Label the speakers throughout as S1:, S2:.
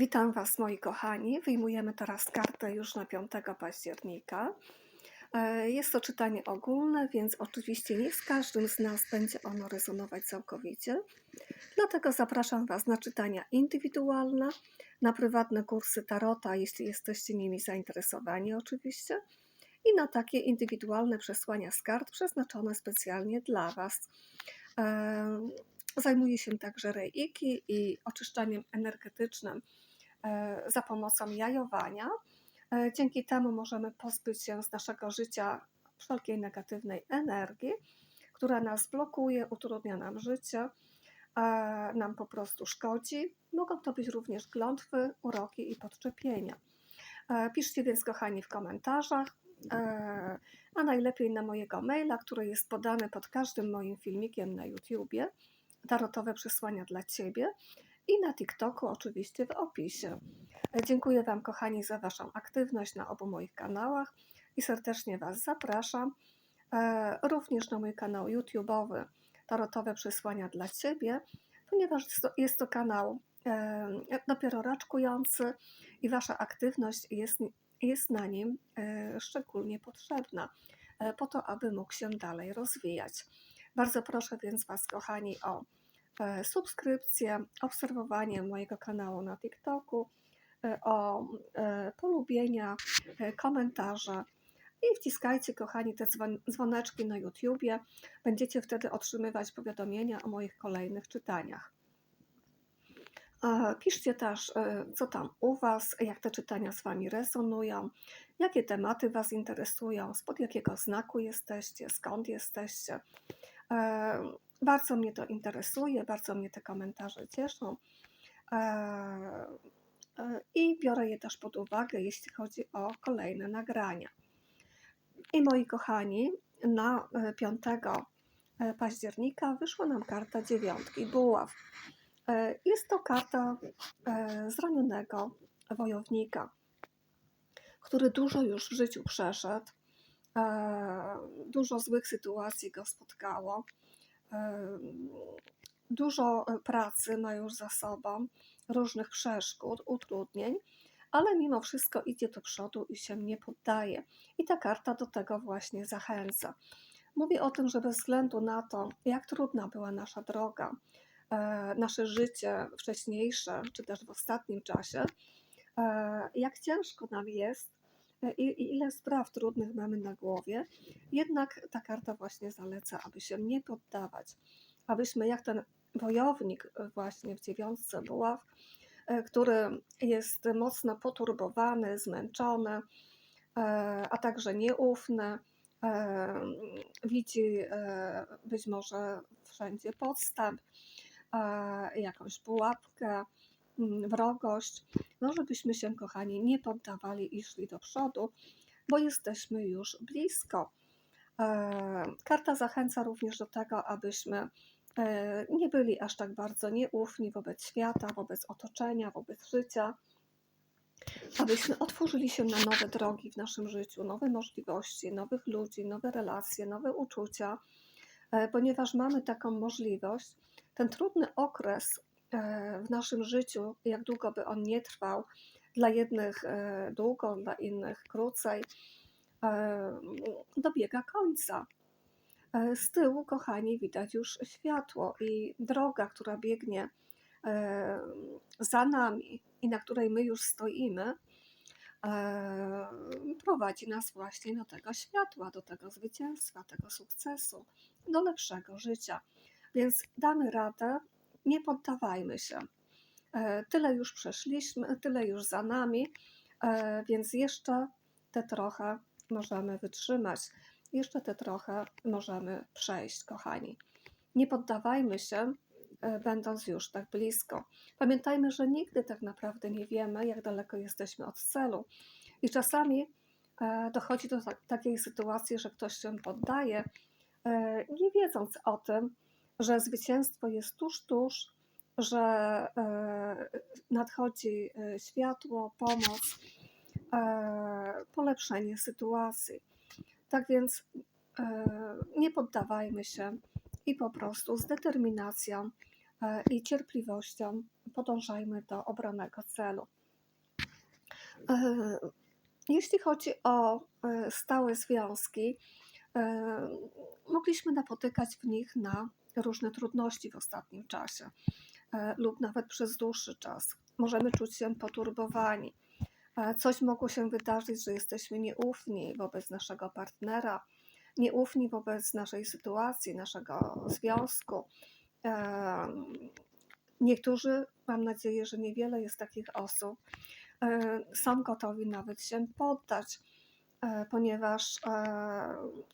S1: Witam Was, moi kochani. Wyjmujemy teraz kartę już na 5 października. E, Jest to czytanie ogólne, więc oczywiście nie z każdym z nas będzie ono rezonować całkowicie. Dlatego zapraszam Was na czytania indywidualne, na prywatne kursy Tarota, jeśli jesteście nimi zainteresowani, oczywiście, i na takie indywidualne przesłania z kart przeznaczone specjalnie dla Was. E, Zajmuję się także reiki i oczyszczaniem energetycznym za pomocą jajowania. E, Dzięki temu możemy pozbyć się z naszego życia wszelkiej negatywnej energii, która nas blokuje, utrudnia nam życie, e, nam po prostu szkodzi. Mogą to być również glątwy, uroki i podczepienia. E, Piszcie więc, kochani, w komentarzach, e, a najlepiej na mojego maila, który jest podany pod każdym moim filmikiem na YouTubie. Tarotowe przesłania dla Ciebie i na TikToku oczywiście w opisie. Dziękuję Wam kochani za Waszą aktywność na obu moich kanałach i serdecznie Was zapraszam e, również na mój kanał YouTube'owy Tarotowe przesłania dla Ciebie, ponieważ jest to, kanał e, dopiero raczkujący i Wasza aktywność jest, jest na nim e, szczególnie potrzebna po to, aby mógł się dalej rozwijać. Bardzo proszę więc Was, kochani, o subskrypcję, obserwowanie mojego kanału na TikToku, e, o e, polubienia, e, komentarze i wciskajcie, kochani, te dzwon- dzwoneczki na YouTubie. Będziecie wtedy otrzymywać powiadomienia o moich kolejnych czytaniach. E, Piszcie też, e, co tam u Was, jak te czytania z Wami resonują, jakie tematy Was interesują, spod jakiego znaku jesteście, skąd jesteście. Bardzo mnie to interesuje, bardzo mnie te komentarze cieszą E, e, i biorę je też pod uwagę, jeśli chodzi o kolejne nagrania. I moi kochani, na e, 5 e, października wyszła nam karta dziewiątki buław. Jest to karta zranionego wojownika, który dużo już w życiu przeszedł, dużo złych sytuacji go spotkało, dużo e, pracy ma już za sobą, różnych przeszkód, utrudnień, ale mimo wszystko idzie do przodu i się nie poddaje. I ta karta do tego właśnie zachęca. Mówię o tym, że bez względu na to, jak trudna była nasza droga, e, nasze życie wcześniejsze, czy też w ostatnim czasie, e, jak ciężko nam jest i, ile spraw trudnych mamy na głowie, jednak ta karta właśnie zaleca, aby się nie poddawać, abyśmy jak ten wojownik właśnie w dziewiątce buław, e, który jest mocno poturbowany, zmęczony, e, a także nieufny, e, widzi być może wszędzie podstęp, jakąś pułapkę, wrogość, no żebyśmy się, kochani, nie poddawali i szli do przodu, bo jesteśmy już blisko. E, Karta zachęca również do tego, abyśmy e, nie byli aż tak bardzo nieufni wobec świata, wobec otoczenia, wobec życia, abyśmy otworzyli się na nowe drogi w naszym życiu, nowe możliwości, nowych ludzi, nowe relacje, nowe uczucia, e, ponieważ mamy taką możliwość. Ten trudny okres w naszym życiu, jak długo by on nie trwał, dla jednych e, długo, dla innych krócej, e, dobiega końca. E, Z tyłu, kochani, widać już światło i droga, która biegnie za nami i na której my już stoimy, prowadzi nas właśnie do tego światła, do tego zwycięstwa, tego sukcesu, do lepszego życia. Więc damy radę, nie poddawajmy się. E, Tyle już przeszliśmy, tyle już za nami, e, więc jeszcze te trochę możemy wytrzymać, jeszcze te trochę możemy przejść, kochani. Nie poddawajmy się, e, będąc już tak blisko. Pamiętajmy, że nigdy tak naprawdę nie wiemy, jak daleko jesteśmy od celu. I czasami dochodzi do tak, takiej sytuacji, że ktoś się poddaje, nie wiedząc o tym, że zwycięstwo jest tuż, tuż, że e, nadchodzi e, światło, pomoc, e, polepszenie sytuacji. Tak więc nie poddawajmy się i po prostu z determinacją i cierpliwością podążajmy do obranego celu. Jeśli chodzi o stałe związki, mogliśmy napotykać w nich na różne trudności w ostatnim czasie e, lub nawet przez dłuższy czas. Możemy czuć się poturbowani. E, Coś mogło się wydarzyć, że jesteśmy nieufni wobec naszego partnera, nieufni wobec naszej sytuacji, naszego związku. E, Niektórzy, mam nadzieję, że niewiele jest takich osób, są gotowi nawet się poddać, ponieważ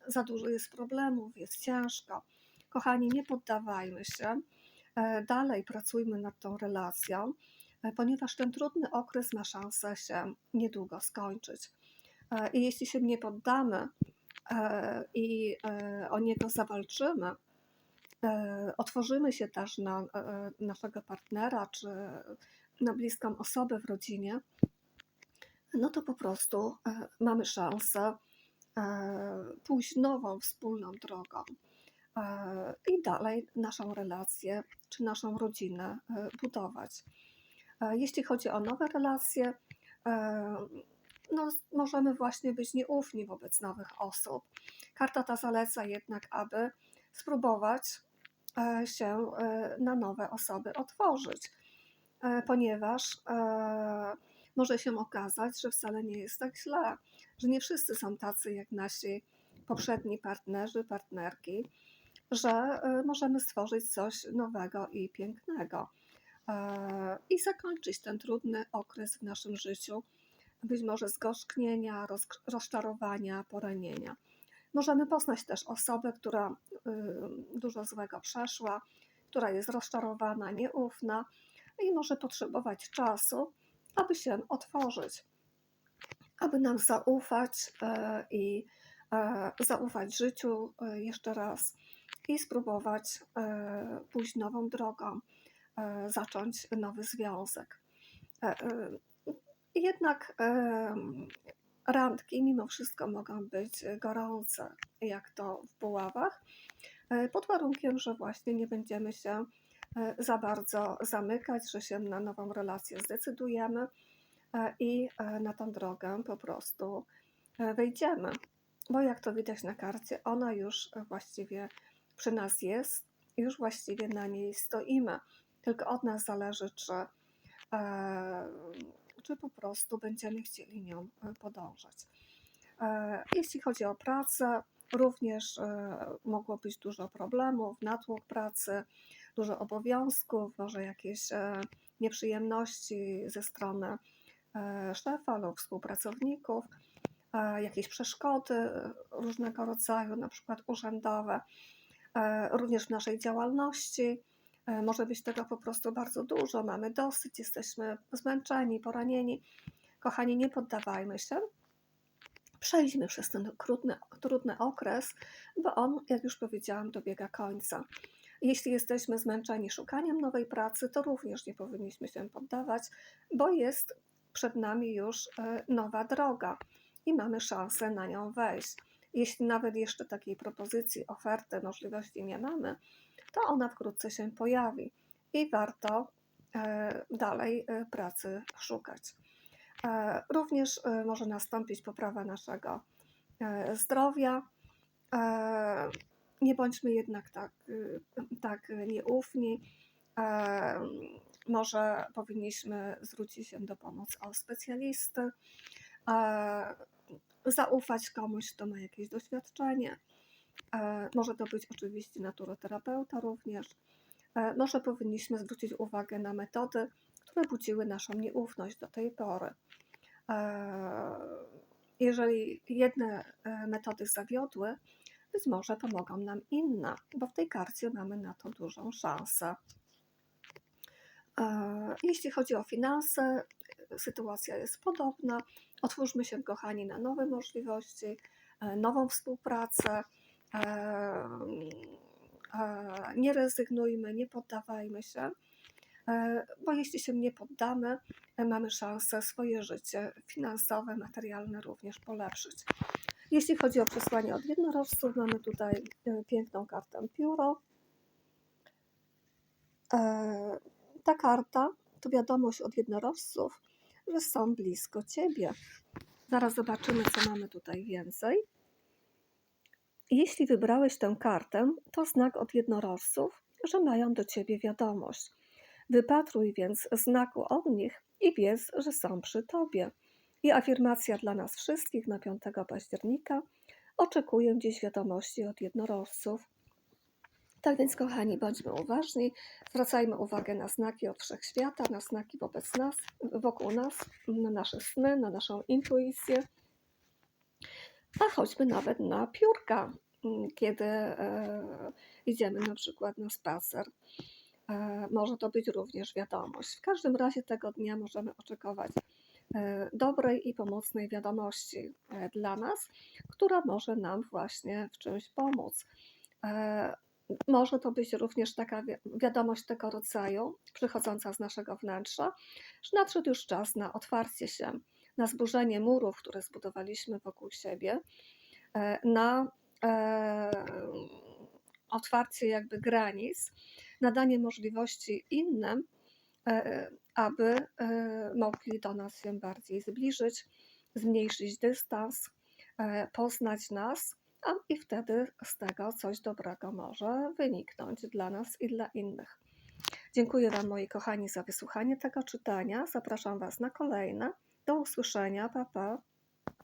S1: za dużo jest problemów, jest ciężko. Kochani, nie poddawajmy się. E, Dalej pracujmy nad tą relacją, e, ponieważ ten trudny okres ma szansę się niedługo skończyć. E, I jeśli się nie poddamy i o niego zawalczymy, otworzymy się też na naszego partnera czy na bliską osobę w rodzinie, no to po prostu mamy szansę pójść nową, wspólną drogą i dalej naszą relację czy naszą rodzinę e, budować. E, Jeśli chodzi o nowe relacje, e, no, możemy właśnie być nieufni wobec nowych osób. Karta ta zaleca jednak, aby spróbować e, się e, na nowe osoby otworzyć, e, ponieważ e, może się okazać, że wcale nie jest tak źle, że nie wszyscy są tacy jak nasi poprzedni partnerzy, partnerki, że e, możemy stworzyć coś nowego i pięknego e, i zakończyć ten trudny okres w naszym życiu, być może zgorzknienia, roz, rozczarowania, poranienia. Możemy poznać też osobę, która y, dużo złego przeszła, która jest rozczarowana, nieufna i może potrzebować czasu, aby się otworzyć, aby nam zaufać e, i zaufać życiu jeszcze raz i spróbować e, pójść nową drogą, e, zacząć nowy związek. E, Jednak randki mimo wszystko mogą być gorące, jak to w Puławach, e, pod warunkiem, że właśnie nie będziemy się za bardzo zamykać, że się na nową relację zdecydujemy i na tą drogę po prostu wejdziemy. Bo jak to widać na karcie, ona już właściwie przy nas jest, już właściwie na niej stoimy. Tylko od nas zależy, czy, e, czy po prostu będziemy chcieli nią e, podążać. E, Jeśli chodzi o pracę, również mogło być dużo problemów, natłok pracy, dużo obowiązków, może jakieś nieprzyjemności ze strony szefa lub współpracowników, jakieś przeszkody różnego rodzaju, na przykład urzędowe, również w naszej działalności. E, Może być tego po prostu bardzo dużo, mamy dosyć, jesteśmy zmęczeni, poranieni. Kochani, nie poddawajmy się. Przejdźmy przez ten trudny, trudny okres, bo on, jak już powiedziałam, dobiega końca. Jeśli jesteśmy zmęczeni szukaniem nowej pracy, to również nie powinniśmy się poddawać, bo jest przed nami już e, nowa droga i mamy szansę na nią wejść. Jeśli nawet jeszcze takiej propozycji, oferty, możliwości nie mamy, to ona wkrótce się pojawi i warto e, dalej e, pracy szukać. E, Również może nastąpić poprawa naszego zdrowia. Nie bądźmy jednak tak, tak nieufni. Może powinniśmy zwrócić się do pomocy o specjalisty, zaufać komuś, kto ma jakieś doświadczenie. E, Może to być oczywiście naturoterapeuta również. E, Może powinniśmy zwrócić uwagę na metody, które budziły naszą nieufność do tej pory. E, Jeżeli jedne metody zawiodły, być może pomogą nam inne, bo w tej karcie mamy na to dużą szansę. Jeśli chodzi o finanse, sytuacja jest podobna. Otwórzmy się, kochani, na nowe możliwości, e, nową współpracę. E, e, Nie rezygnujmy, nie poddawajmy się, bo jeśli się nie poddamy, mamy szansę swoje życie finansowe, materialne również polepszyć. Jeśli chodzi o przesłanie od jednorożców, mamy tutaj piękną kartę pióro. Ta karta to wiadomość od jednorożców, że są blisko ciebie. Zaraz zobaczymy, co mamy tutaj więcej. Jeśli wybrałeś tę kartę, to znak od jednorożców, że mają do ciebie wiadomość. Wypatruj więc znaku od nich i wiedz, że są przy tobie. I afirmacja dla nas wszystkich na 5 października. Oczekuję dziś wiadomości od jednorożców. Tak więc, kochani, bądźmy uważni, zwracajmy uwagę na znaki od wszechświata, na znaki wobec nas, wokół nas, na nasze sny, na naszą intuicję, a choćby nawet na piórka, kiedy e, idziemy na przykład na spacer. E, może to być również wiadomość. W każdym razie tego dnia możemy oczekiwać e, dobrej i pomocnej wiadomości e, dla nas, która może nam właśnie w czymś pomóc. Może to być również taka wi- wiadomość tego rodzaju, przychodząca z naszego wnętrza, że nadszedł już czas na otwarcie się, na zburzenie murów, które zbudowaliśmy wokół siebie, e, na e, otwarcie jakby granic, nadanie możliwości innym, e, aby mogli do nas się bardziej zbliżyć, zmniejszyć dystans, poznać nas, a i wtedy z tego coś dobrego może wyniknąć dla nas i dla innych. Dziękuję Wam, moi kochani, za wysłuchanie tego czytania. Zapraszam Was na kolejne. Do usłyszenia. Pa, pa.